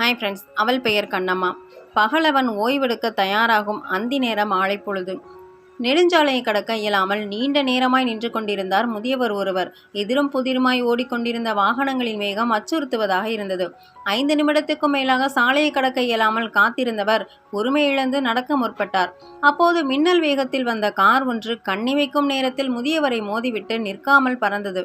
Hi friends அவள் பெயர் கண்ணம்மா. பகலவன் ஓய்வெடுக்க தயாராகும் அந்தி நேரம் ஆளை பொழுது. நெடுஞ்சாலையை கடக்க இயலாமல் நீண்ட நேரமாய் நின்று கொண்டிருந்தார் முதியவர் ஒருவர். எதிரும் புதிருமாய் ஓடிக்கொண்டிருந்த வாகனங்களின் வேகம் அச்சுறுத்துவதாக இருந்தது. ஐந்து நிமிடத்துக்கும் மேலாக சாலையை கடக்க இயலாமல் காத்திருந்தவர் பொறுமை இழந்து நடக்க முற்பட்டார். அப்போது மின்னல் வேகத்தில் வந்த கார் ஒன்று கண்ணிவைக்கும் நேரத்தில் முதியவரை மோதிவிட்டு நிற்காமல் பறந்தது.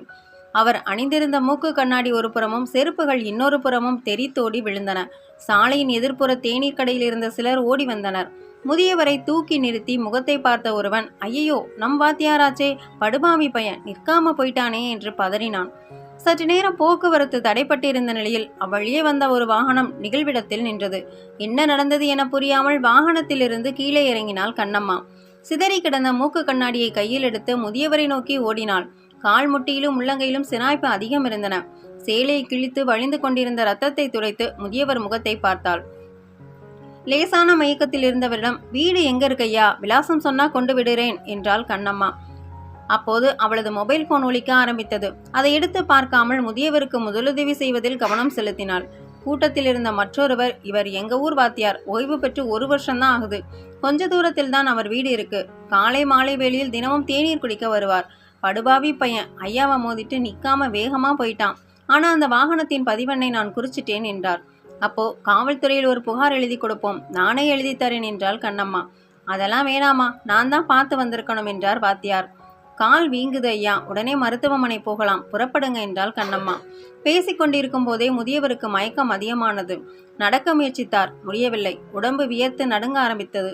அவர் அணிந்திருந்த மூக்கு கண்ணாடி ஒரு புறமும் செருப்புகள் இன்னொரு புறமும் தெரித்தோடி விழுந்தன. சாலையின் எதிர்ப்புற தேநீர் கடையில் இருந்த சிலர் ஓடி வந்தனர். முதியவரை தூக்கி நிறுத்தி முகத்தை பார்த்த ஒருவன் ஐயையோ நம் வாத்தியாராச்சே படுபாவி பையன் நிற்காம போயிட்டானே என்று பதறினான். சற்று நேரம் போக்குவரத்து தடைப்பட்டிருந்த நிலையில் அவ்வழியே வந்த ஒரு வாகனம் நிகழ்விடத்தில் நின்றது. என்ன நடந்தது என புரியாமல் வாகனத்திலிருந்து கீழே இறங்கினாள் கண்ணம்மா. சிதறி கிடந்த மூக்கு கண்ணாடியை கையில் எடுத்து முதியவரை நோக்கி ஓடினாள். கால் முட்டியிலும் உள்ளங்கையிலும் சினாய்ப்பு அதிகம் இருந்தன. சேலையை கிழித்து வழிந்து கொண்டிருந்த ரத்தத்தை துடைத்து முதியவர் முகத்தை பார்த்தாள். லேசான மயக்கத்தில் இருந்தவரிடம் வீடு எங்க இருக்கையா விலாசம் சொன்னா கொண்டு விடுறேன் என்றாள் கண்ணம்மா. அப்போது அவளது மொபைல் போன் ஒலிக்க ஆரம்பித்தது. அதை எடுத்து பார்க்காமல் முதியவருக்கு முதலுதவி செய்வதில் கவனம் செலுத்தினாள். கூட்டத்தில் இருந்த மற்றொருவர் இவர் எங்க ஊர் வாத்தியார்? ஓய்வு பெற்று ஒரு வருஷம்தான் ஆகுது. கொஞ்ச தூரத்தில் தான் அவர் வீடு இருக்கு. காலை மாலை வேளையில் தினமும் தேநீர் குடிக்க வருவார். படுபாவி பையன். ஐயாவை மோதிட்டு நிற்காம வேகமாக போயிட்டான். ஆனால் அந்த வாகனத்தின் பதிவெண்ணை நான் குறிச்சிட்டேன் என்றார். அப்போ காவல்துறையில் ஒரு புகார் எழுதி கொடுப்போம். நானே எழுதி தரேன் என்றாள் கண்ணம்மா. அதெல்லாம் வேணாமா? நான் தான் பார்த்து வந்திருக்கணும் என்றார் வாத்தியார். கால் வீங்குது ஐயா. உடனே மருத்துவமனை போகலாம். புறப்படுங்க என்றாள் கண்ணம்மா. பேசிக்கொண்டிருக்கும் போதே முதியவருக்கு மயக்கம் அதிகமானது. நடக்க முயற்சித்தார். முடியவில்லை. உடம்பு வியர்த்து நடுங்க ஆரம்பித்தது.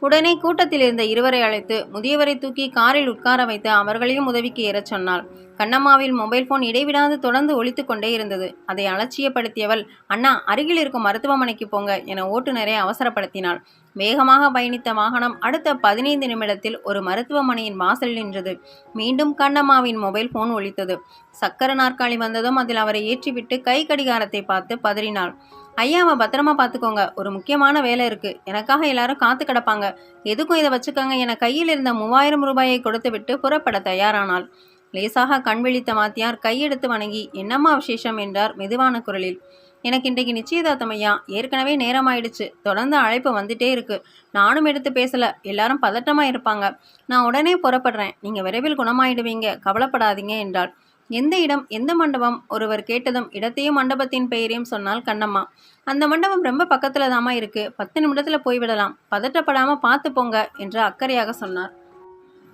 உடனே கூட்டத்தில் இருந்த இருவரை அழைத்து முதியவரை தூக்கி காரில் உட்கார வைத்து அவர்களையும் உதவிக்கு ஏறச் சொன்னாள். கண்ணம்மாவில் மொபைல் போன் இடைவிடாது தொடர்ந்து ஒழித்து கொண்டே இருந்தது. அதை அலட்சியப்படுத்தியவள் அண்ணா அருகில் இருக்கும் மருத்துவமனைக்கு போங்க என ஓட்டுநரை அவசரப்படுத்தினாள். வேகமாக பயணித்த வாகனம் அடுத்த பதினைந்து நிமிடத்தில் ஒரு மருத்துவமனையின் வாசலில் நின்றது. மீண்டும் கண்ணம்மாவின் மொபைல் போன் ஒழித்தது. சக்கர நாற்காலி வந்ததும் அதில் அவரை ஏற்றிவிட்டு கை கடிகாரத்தை பார்த்து பதறினாள். ஐயாவை பத்திரமா பார்த்துக்கோங்க. ஒரு முக்கியமான வேலை இருக்கு. எனக்காக எல்லாரும் காத்து கிடப்பாங்க. எதுக்கும் இதை வச்சுக்கோங்க என கையில் இருந்த மூவாயிரம் ரூபாயை கொடுத்துவிட்டு புறப்பட தயாரானாள். லேசாக கண் விழித்த மாத்தியார் கையெடுத்து வணங்கி என்னம்மா விசேஷம்? என்றார் மெதுவான குரலில். எனக்கு இன்றைக்கு நிச்சயதார்த்தம் ஐயா. ஏற்கனவே நேரமாயிடுச்சு. தொடர்ந்து அழைப்பு வந்துட்டே இருக்கு. நானும் எடுத்து பேசல. எல்லாரும் பதட்டமா இருப்பாங்க. நான் உடனே புறப்படுறேன். நீங்க விரைவில் குணமாயிடுவீங்க. கவலைப்படாதீங்க என்றாள். எந்த இடம் எந்த மண்டபம்? ஒருவர் கேட்டதும் இடத்தையும் மண்டபத்தின் பெயரையும் சொன்னால் கண்ணம்மா. அந்த மண்டபம் ரொம்ப பக்கத்துல தாமா இருக்கு. பத்து நிமிடத்துல போய்விடலாம். பதட்டப்படாம பார்த்து போங்க என்று அக்கறையாக சொன்னார்.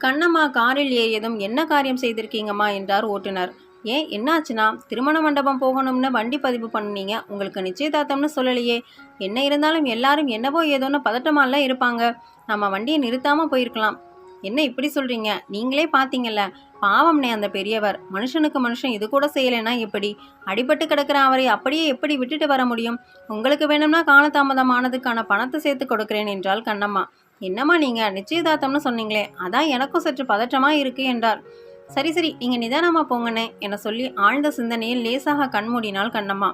கண்ணம்மா காரில் ஏறியதும் என்ன காரியம் செய்திருக்கீங்கம்மா? என்றார் ஓட்டுநர். ஏன் என்னாச்சுன்னா திருமண மண்டபம் போகணும்னு வண்டி பதிவு பண்ணீங்க. உங்களுக்கு நிச்சயதார்த்தம்னு சொல்லலையே. என்ன இருந்தாலும் எல்லாரும் என்னவோ ஏதோன்னு பதட்டமாலாம் இருப்பாங்க. நம்ம வண்டியை நிறுத்தாமல் போயிருக்கலாம். என்ன இப்படி சொல்கிறீங்க நீங்களே பார்த்தீங்கல்ல பாவம்னே அந்த பெரியவர். மனுஷனுக்கு மனுஷன் இது கூட செய்யலைன்னா எப்படி? அடிபட்டு கிடக்கிற அவரை அப்படியே எப்படி விட்டுட்டு வர முடியும்? உங்களுக்கு வேணும்னா காலதாமதம் ஆனதுக்கான பணத்தை சேர்த்து கொடுக்கிறேன் என்றால் கண்ணம்மா. என்னம்மா நீங்கள் நிச்சயதார்த்தம்னு சொன்னீங்களே. அதான் எனக்கும் சற்று பதற்றமாக இருக்கு என்றார். சரி சரி நீங்கள் நிதானமாக போங்கண்ணே என சொல்லி ஆழ்ந்த சிந்தனையில் லேசாக கண்மூடினாள் கண்ணம்மா.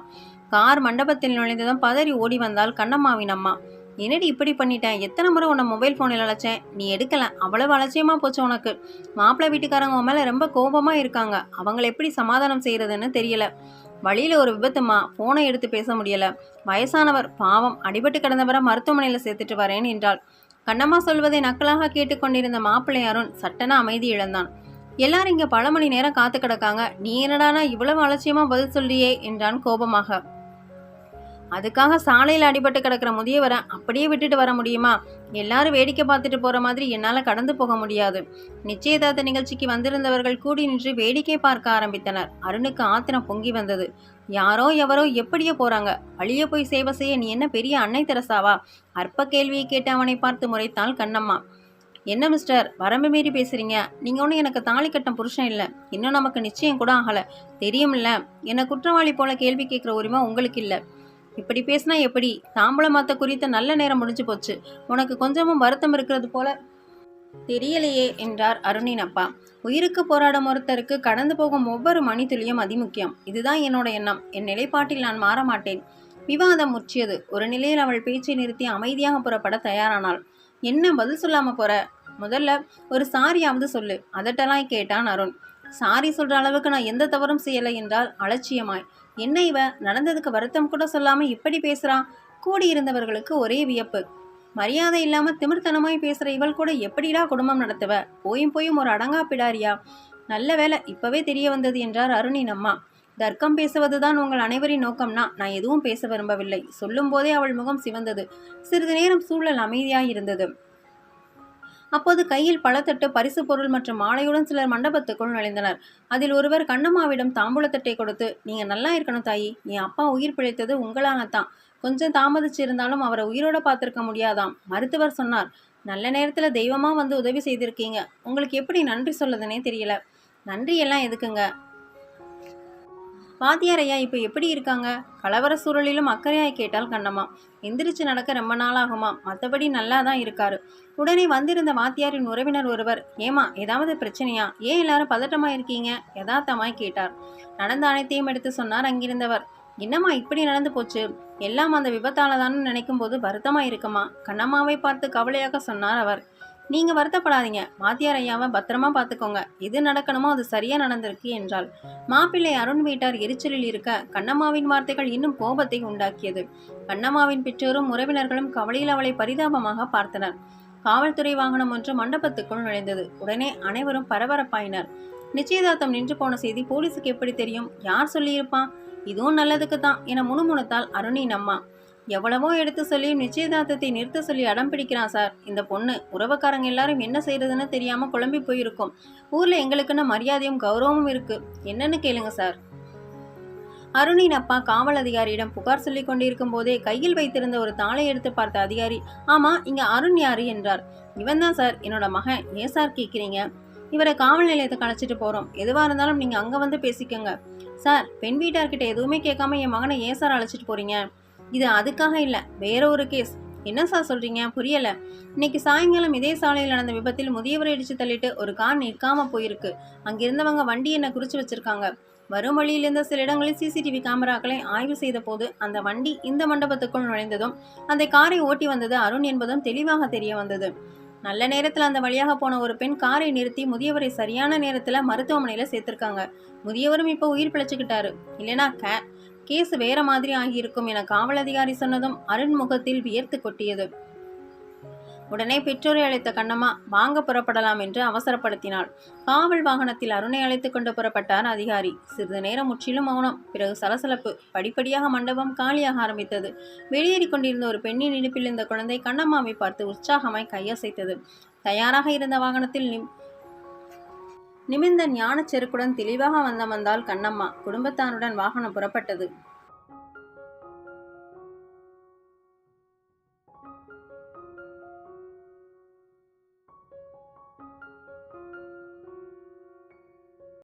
கார் மண்டபத்தில் நுழைந்ததும் பதறி ஓடி வந்தால் கண்ணம்மாவின் அம்மா. என்னடி இப்படி பண்ணிட்டேன் எத்தனை முறை உன்னை மொபைல் ஃபோனில் அழைச்சேன்? நீ எடுக்கல. அவ்வளவு அலட்சியமா போச்சு உனக்கு. மாப்பிள்ளை வீட்டுக்காரங்க உன் மேலே ரொம்ப கோபமா இருக்காங்க. அவங்கள எப்படி சமாதானம் செய்யறதுன்னு தெரியல. வழியில் ஒரு விபத்துமா? ஃபோனை எடுத்து பேச முடியல. வயசானவர் பாவம் அடிபட்டு கிடந்தவரை மருத்துவமனையில் சேர்த்துட்டு வரேன் என்றாள். கண்ணம்மா சொல்வதை நக்கலாக கேட்டுக்கொண்டிருந்த மாப்பிள்ளை அருண் சட்டன அமைதி இழந்தான். எல்லாரும் இங்க பல மணி நேரம் காத்து கிடக்காங்க. நீ என்னடானா இவ்வளவு அலட்சியமா பதில் சொல்றியே என்றான் கோபமாக. அதுக்காக சாலையில் அடிபட்டு கிடக்கிற முதியவரை அப்படியே விட்டுட்டு வர முடியுமா? எல்லாரும் வேடிக்கை பார்த்துட்டு போற மாதிரி என்னால கடந்து போக முடியாது. நிச்சயதார்த்த நிகழ்ச்சிக்கு வந்திருந்தவர்கள் கூடி நின்று வேடிக்கை பார்க்க ஆரம்பித்தனர். அருணுக்கு ஆத்திரம் பொங்கி வந்தது. யாரோ எவரோ எப்படியோ போறாங்க. வழியே போய் சேவை செய்ய நீ என்ன பெரிய அன்னை தெரசாவா? அற்ப கேள்வியை கேட்டு அவனை பார்த்து முறைத்தாள் கண்ணம்மா. என்ன மிஸ்டர் வரம்பு மீறி பேசுறீங்க. நீங்க ஒன்றும் எனக்கு தாலி கட்டம் புருஷன் இல்லை. இன்னும் நமக்கு நிச்சயம் கூட ஆகலை. தெரியும்ல. என்னை குற்றவாளி போல கேள்வி கேட்குற உரிமை உங்களுக்கு இல்லை. இப்படி பேசினா எப்படி? தாம்பளம் மாத்த குறித்த நல்ல நேரம் முடிஞ்சு போச்சு. உனக்கு கொஞ்சமும் வருத்தம் இருக்கிறது போல தெரியலையே என்றார் அருணின் அப்பா. உயிருக்கு போராடும் ஒருத்தருக்கு கடந்து போகும் ஒவ்வொரு மணித்துளியும் அதிமுக்கியம். இதுதான் என்னோட எண்ணம். என் நிலைப்பாட்டில் நான் மாற மாட்டேன். விவாதம் முற்றியது. ஒரு நிலையில் அவள் பேச்சை நிறுத்தி அமைதியாக புறப்பட தயாரானாள். என்ன பதில் சொல்லாம போற? முதல்ல ஒரு சாரியாவது சொல்லு. அதட்டலாய் கேட்டான் அருண். சாரி சொல்ற அளவுக்கு நான் எந்த தவறும் செய்யலை என்றால் அலட்சியமாய். என்ன இவ? நடந்ததுக்கு வருத்தம் கூட சொல்லாம இப்படி பேசுறா? கூடியிருந்தவர்களுக்கு ஒரே வியப்பு. மரியாதை இல்லாம திமிர்த்தனமாய் பேசுற இவள் கூட எப்படிடா குடும்பம் நடத்துவ? போயும் போயும் ஒரு அடங்கா பிடாரியா? நல்ல வேலை இப்பவே தெரிய வந்தது என்றார் அருணின் அம்மா. தர்க்கம் பேசுவதுதான் உங்கள் அனைவரின் நோக்கம்னா நான் எதுவும் பேச விரும்பவில்லை. சொல்லும் போதே அவள் முகம் சிவந்தது. சிறிது நேரம் சூழல் அமைதியாயிருந்தது. அப்போது கையில் பழத்தட்டு பரிசு பொருள் மற்றும் மாலையுடன் சிலர் மண்டபத்துக்குள் நுழைந்தனர். அதில் ஒருவர் கண்ணம்மாவிடம் தாம்பூலத்தட்டை கொடுத்து நீங்க நல்லா இருக்கணும் தாயி. என் அப்பா உயிர் பிழைத்தது உங்களால தான் கொஞ்சம் தாமதிச்சிருந்தாலும் அவரை உயிரோட பார்த்துருக்க முடியாதாம். மருத்துவர் சொன்னார் நல்ல நேரத்தில் தெய்வமாக வந்து உதவி செய்திருக்கீங்க. உங்களுக்கு எப்படி நன்றி சொல்லுதுன்னே தெரியல. நன்றி எல்லாம் எதுக்குங்க? வாத்தியார் ஐயா இப்போ எப்படி இருக்காங்க? கலவர சூழலிலும் அக்கறையாய் கேட்டால் கண்ணம்மா. எந்திரிச்சு நடக்க ரொம்ப நாளாகுமா மற்றபடி நல்லா தான் இருக்காரு. உடனே வந்திருந்த வாத்தியாரின் உறவினர் ஒருவர் ஏமா ஏதாவது பிரச்சனையா? ஏன் எல்லாரும் பதட்டமாக இருக்கீங்க யதார்த்தமாய் கேட்டார். நடந்த அனைத்தையும் எடுத்து சொன்னார் அங்கிருந்தவர். என்னம்மா இப்படி நடந்து போச்சு? எல்லாம் அந்த விபத்தால தான் நினைக்கும் போது வருத்தமா இருக்குமா? கண்ணம்மாவை பார்த்து கவலையாக சொன்னார் அவர். நீங்க வருத்தப்படாதீங்க. வாத்தியார் ஐயாவை பத்திரமா பார்த்துக்கோங்க. எது நடக்கணுமோ அது சரியா நடந்திருக்கு என்றால் மாப்பிள்ளை அருண் வீட்டார் எரிச்சலில் இருக்க கண்ணம்மாவின் வார்த்தைகள் இன்னும் கோபத்தை உண்டாக்கியது. கண்ணம்மாவின் பெற்றோரும் உறவினர்களும் கவலையில் அவளை பரிதாபமாக பார்த்தனர். காவல்துறை வாகனம் ஒன்று மண்டபத்துக்குள் நுழைந்தது. உடனே அனைவரும் பரபரப்பாயினர். நிச்சயதார்த்தம் நின்று போன செய்தி போலீஸுக்கு எப்படி தெரியும்? யார் சொல்லியிருப்பான் இதுவும் நல்லதுக்கு தான் என முணுமுணுத்தாள் அருணின் அம்மா எவ்வளவோ எடுத்து சொல்லி நிச்சயதார்த்தத்தை நிறுத்த சொல்லி அடம் பிடிக்கிறான் சார். இந்த பொண்ணு உறவுக்காரங்க எல்லாரும் என்ன செய்யறதுன்னு தெரியாம குழம்பி போயிருக்கோம். ஊர்ல எங்களுக்குன்னு மரியாதையும் கௌரவமும் இருக்கு. என்னன்னு கேளுங்க சார். அருணின் அப்பா காவல் அதிகாரியிடம் புகார் சொல்லி கொண்டிருக்கும் போதே கையில் வைத்திருந்த ஒரு தாளை எடுத்து பார்த்த அதிகாரி ஆமா இங்க அருண் யாரு என்றார். இவன் தான் சார் என்னோட மகன். ஏன் சார் கேட்குறீங்க இவரை காவல் நிலையத்துக்கு அழைச்சிட்டு போறோம். எதுவா இருந்தாலும் நீங்க அங்க வந்து பேசிக்கோங்க. சார் பெண் வீட்டார்கிட்ட எதுவுமே கேட்காம என் மகனை ஏன் சார் அழைச்சிட்டு போறீங்க? இது அதுக்காக இல்லை வேற ஒரு கேஸ் என்ன சார் சொல்றீங்க? புரியல. இன்னைக்கு சாயங்காலம் இதே சாலையில் நடந்த விபத்தில் முதியவரை இடிச்சு தள்ளிட்டு ஒரு கார் நிற்காம போயிருக்கு. அங்கிருந்தவங்க வண்டி என்னை குறிச்சு வச்சிருக்காங்க. வரும் வழியிலிருந்த சில இடங்களில் சிசிடிவி கேமராக்களை ஆய்வு செய்த போது அந்த வண்டி இந்த மண்டபத்துக்குள் நுழைந்ததும் அந்த காரை ஓட்டி வந்தது அருண் என்பதும் தெளிவாக தெரிய வந்தது. நல்ல நேரத்தில் அந்த வழியாக போன ஒரு பெண் காரை நிறுத்தி முதியவரை சரியான நேரத்தில் மருத்துவமனையில் சேர்த்திருக்காங்க. முதியவரும் இப்போ உயிர் பிழைச்சிக்கிட்டாரு. இல்லைனா கே கேஸ் வேற மாதிரி ஆகியிருக்கும் என காவல் அதிகாரி சொன்னதும் அருண் முகத்தில் வியர்த்து கொட்டியது. உடனே பெற்றோரை அழைத்த கண்ணம்மா வாங்க புறப்படலாம் என்று அவசரப்படுத்தினாள். காவல் வாகனத்தில் அருணை அழைத்து கொண்டு புறப்பட்டார் அதிகாரி. சிறிது நேரம் முற்றிலும் மௌனம் பிறகு சலசலப்பு படிப்படியாக மண்டபம் காலியாக ஆரம்பித்தது. வெளியேறி கொண்டிருந்த ஒரு பெண்ணின் இடுப்பில் இருந்த குழந்தை கண்ணம்மாவை பார்த்து உற்சாகமாய் கையசைத்தது. தயாராக இருந்த வாகனத்தில் நிம் நிமிர்ந்த ஞானச் செருக்குடன் தெளிவாக வந்த வந்தால் கண்ணம்மா. குடும்பத்தாருடன் வாகனம் புறப்பட்டது.